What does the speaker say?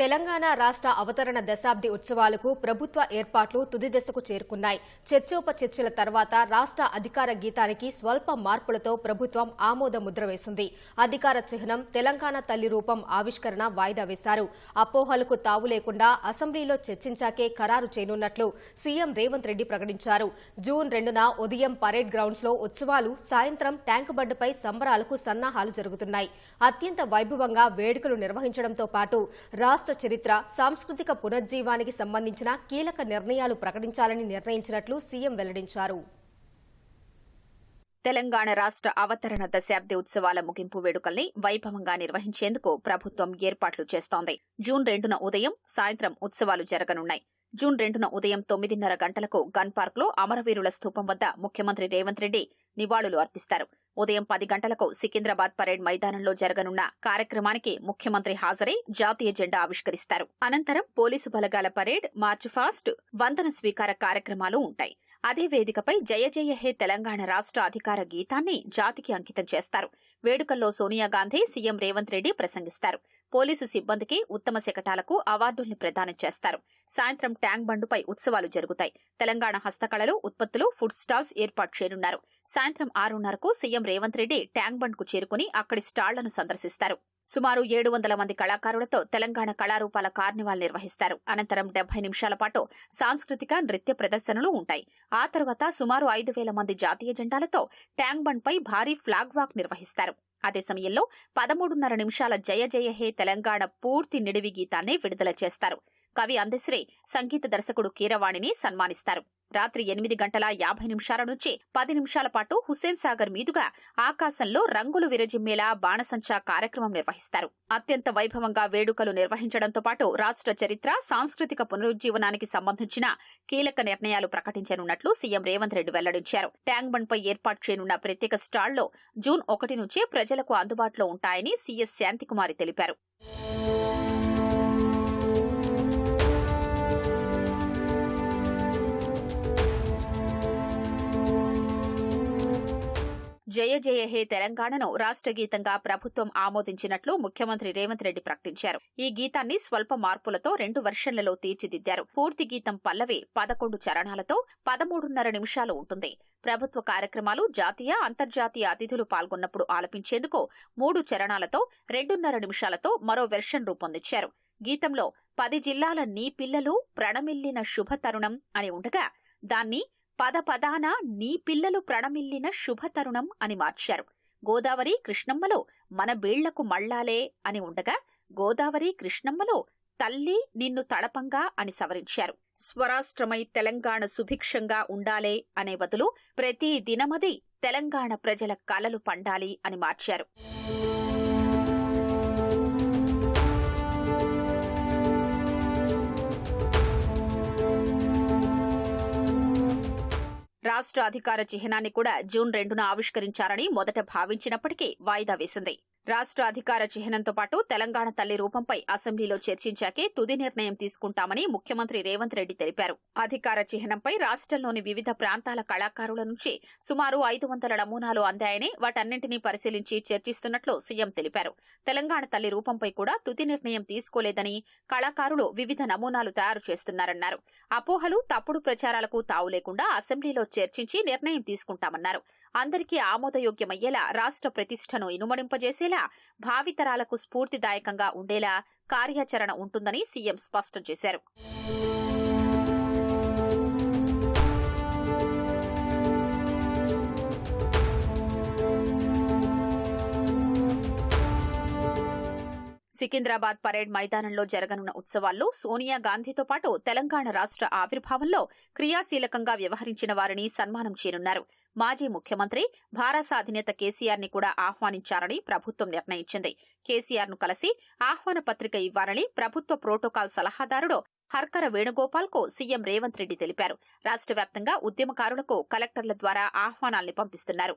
తెలంగాణ రాష్ట్ర అవతరణ దశాబ్ది ఉత్సవాలకు ప్రభుత్వ ఏర్పాట్లు తుది దశకు చేరుకున్నాయి. చర్చోపచర్చల తర్వాత రాష్ట్ర అధికార గీతానికి స్వల్ప మార్పులతో ప్రభుత్వం ఆమోద ముద్ర వేసింది. అధికార చిహ్నం తెలంగాణ తల్లి రూపం ఆవిష్కరణ వాయిదా వేశారు. అపోహలకు తావు లేకుండా అసెంబ్లీలో చర్చించాకే ఖరారు చేయనున్నట్లు సీఎం రేవంత్ రెడ్డి ప్రకటించారు. జూన్ రెండున ఉదయం పరేడ్ గ్రౌండ్స్లో ఉత్సవాలు సాయంత్రం ట్యాంక్ బండ్పై సంబరాలకు సన్నాహాలు జరుగుతున్నాయి. అత్యంత వైభవంగా వేడుకలు నిర్వహించడంతో పాటు రాష్ట్ర చరిత్ర సాంస్కృతిక పునర్జీవానికి సంబంధించిన కీలక నిర్ణయాలు ప్రకటించాలని నిర్ణయించినట్లు సీఎం వెల్లడించారు. తెలంగాణ రాష్ట్ర అవతరణ దశాబ్ది ఉత్సవాల ముగింపు వేడుకల్ని వైభవంగా నిర్వహించేందుకు ప్రభుత్వం ఏర్పాట్లు చేస్తోంది. జూన్ రెండున ఉదయం సాయంత్రం ఉత్సవాలు జరగనున్నాయి. జూన్ రెండున ఉదయం తొమ్మిదిన్నర గంటలకు గన్ పార్క్లో అమరవీరుల స్థూపం వద్ద ముఖ్యమంత్రి రేవంత్ రెడ్డి నివాళులు అర్పిస్తారు. ఉదయం పది గంటలకు సికింద్రాబాద్ పరేడ్ మైదానంలో జరగనున్న కార్యక్రమానికి ముఖ్యమంత్రి హాజరై జాతీయ జెండా ఆవిష్కరిస్తారు. అనంతరం పోలీసు బలగాల పరేడ్ మార్చ్ ఫాస్ట్ వందన స్వీకార కార్యక్రమాలు ఉంటాయి. అదే వేదికపై జయ జయ హే తెలంగాణ రాష్ట్ర అధికార గీతాన్ని జాతికి అంకితం చేస్తారు. వేడుకల్లో సోనియా గాంధీ సీఎం రేవంత్ రెడ్డి ప్రసంగిస్తారు. పోలీసు సిబ్బందికి ఉత్తమ శకటాలకు అవార్డుల్ని ప్రదానం చేస్తారు. సాయంత్రం ట్యాంక్ బండుపై ఉత్సవాలు జరుగుతాయి. తెలంగాణ హస్తకళలు ఉత్పత్తులు ఫుడ్ స్టాల్స్ ఏర్పాటు చేయనున్నారు. సాయంత్రం ఆరున్నరకు సీఎం రేవంత్ రెడ్డి ట్యాంక్ బండ్కు చేరుకుని అక్కడి స్టాళ్ళను సందర్శిస్తారు. సుమారు ఏడు వందల మంది కళాకారులతో తెలంగాణ కళారూపాల కార్నివాల్ నిర్వహిస్తారు. అనంతరం డెబ్బై నిమిషాల పాటు సాంస్కృతిక నృత్య ప్రదర్శనలు ఉంటాయి. ఆ తర్వాత సుమారు ఐదు వేల మంది జాతీయ జెండాలతో ట్యాంక్ బండ్పై భారీ ఫ్లాగ్ వాక్ నిర్వహిస్తారు. అదే సమయంలో పదమూడున్నర నిమిషాల జయ జయ హే తెలంగాణ పూర్తి నిడివి గీతాన్ని విడుదల చేస్తారు. కవి అందశ్రీ సంగీత దర్శకుడు కీరవాణిని సన్మానిస్తారు. రాత్రి ఎనిమిది గంటల యాభై నిమిషాల నుంచి పది నిమిషాల పాటు హుస్సేన్ సాగర్ మీదుగా ఆకాశంలో రంగులు విరజిమ్మేలా బాణసంచా కార్యక్రమం నిర్వహిస్తారు. అత్యంత వైభవంగా వేడుకలు నిర్వహించడంతో పాటు రాష్ట్ర చరిత్ర సాంస్కృతిక పునరుజ్జీవనానికి సంబంధించిన కీలక నిర్ణయాలు ప్రకటించనున్నట్లు సీఎం రేవంత్ రెడ్డి వెల్లడించారు. ట్యాంక్ బండ్ పై ఏర్పాటు చేయనున్న ప్రత్యేక స్టాళ్ళో జూన్ ఒకటి నుంచే ప్రజలకు అందుబాటులో ఉంటాయని సీఎస్ శాంతికుమారి తెలిపారు. జయ జయ హే తెలంగాణను రాష్ట్ర గీతంగా ప్రభుత్వం ఆమోదించినట్లు ముఖ్యమంత్రి రేవంత్ రెడ్డి ప్రకటించారు. ఈ గీతాన్ని స్వల్ప మార్పులతో రెండు వెర్షన్లలో తీర్చిదిద్దారు. పూర్తి గీతం పల్లవి పదకొండు చరణాలతో పదమూడున్నర నిమిషాలు ఉంటుంది. ప్రభుత్వ కార్యక్రమాలు జాతీయ అంతర్జాతీయ అతిథులు పాల్గొన్నప్పుడు ఆలపించేందుకు మూడు చరణాలతో రెండున్నర నిమిషాలతో మరో వెర్షన్ రూపొందించారు. గీతంలో పది జిల్లాల నీ పిల్లలు ప్రణమిల్లిన శుభతరుణం అని ఉండగా దాన్ని పద పదాన నీ పిల్లలు ప్రణమిల్లిన శుభతరుణం అని మార్చారు. గోదావరి కృష్ణమ్మలో మన బీళ్ళకు మళ్ళాలే అని ఉండగా గోదావరి కృష్ణమ్మలో తల్లి నిన్ను తడపంగా అని సవరించారు. స్వరాష్ట్రమై తెలంగాణ సుభిక్షంగా ఉండాలే అనే బదులు ప్రతి దినమది తెలంగాణ ప్రజల కలలు పండాలి అని మార్చారు. రాష్ట్ర అధికార చిహ్నాన్ని కూడా జూన్ రెండున ఆవిష్కరించారని మొదట భావించినప్పటికీ వాయిదా వేసింది. రాష్ట్ర అధికార చిహ్నంతో పాటు తెలంగాణ తల్లి రూపంపై అసెంబ్లీలో చర్చించాకే తుది నిర్ణయం తీసుకుంటామని ముఖ్యమంత్రి రేవంత్ రెడ్డి తెలిపారు. అధికార చిహ్నంపై రాష్ట్రంలోని వివిధ ప్రాంతాల కళాకారుల నుంచి సుమారు ఐదు వందల నమూనాలు అందాయని వాటన్నింటినీ పరిశీలించి చర్చిస్తున్నట్లు సీఎం తెలిపారు. తెలంగాణ తల్లి రూపంపై కూడా తుది నిర్ణయం తీసుకోలేదని కళాకారులు వివిధ నమూనాలు తయారు చేస్తున్నారన్నారు. అపోహలు తప్పుడు ప్రచారాలకు తావు లేకుండా అసెంబ్లీలో చర్చించి నిర్ణయం తీసుకుంటామన్నారు. అందరికీ ఆమోదయోగ్యమయ్యేలా రాష్ట్ర ప్రతిష్టను ఇనుమడింపజేసేలా భావితరాలకు స్ఫూర్తిదాయకంగా ఉండేలా కార్యాచరణ ఉంటుందని సీఎం స్పష్టం చేశారు. సికింద్రాబాద్ పరేడ్ మైదానంలో జరగనున్న ఉత్సవాల్లో సోనియా గాంధీతో పాటు తెలంగాణ రాష్ట్ర ఆవిర్భావంలో క్రియాశీలకంగా వ్యవహరించిన వారిని సన్మానం చేయనున్నారు. మాజీ ముఖ్యమంత్రి భారత అధినేత కేసీఆర్ని కూడా ఆహ్వానించారని ప్రభుత్వం నిర్ణయించింది. కేసీఆర్ను కలిసి ఆహ్వాన పత్రిక ఇవ్వాలని ప్రభుత్వ ప్రోటోకాల్ సలహాదారుడు హర్కర వేణుగోపాల్కు సీఎం రేవంత్ రెడ్డి తెలిపారు. రాష్ట్ర వ్యాప్తంగా ఉద్యమకారులకు కలెక్టర్ల ద్వారా ఆహ్వానాల్ని పంపిస్తున్నారు.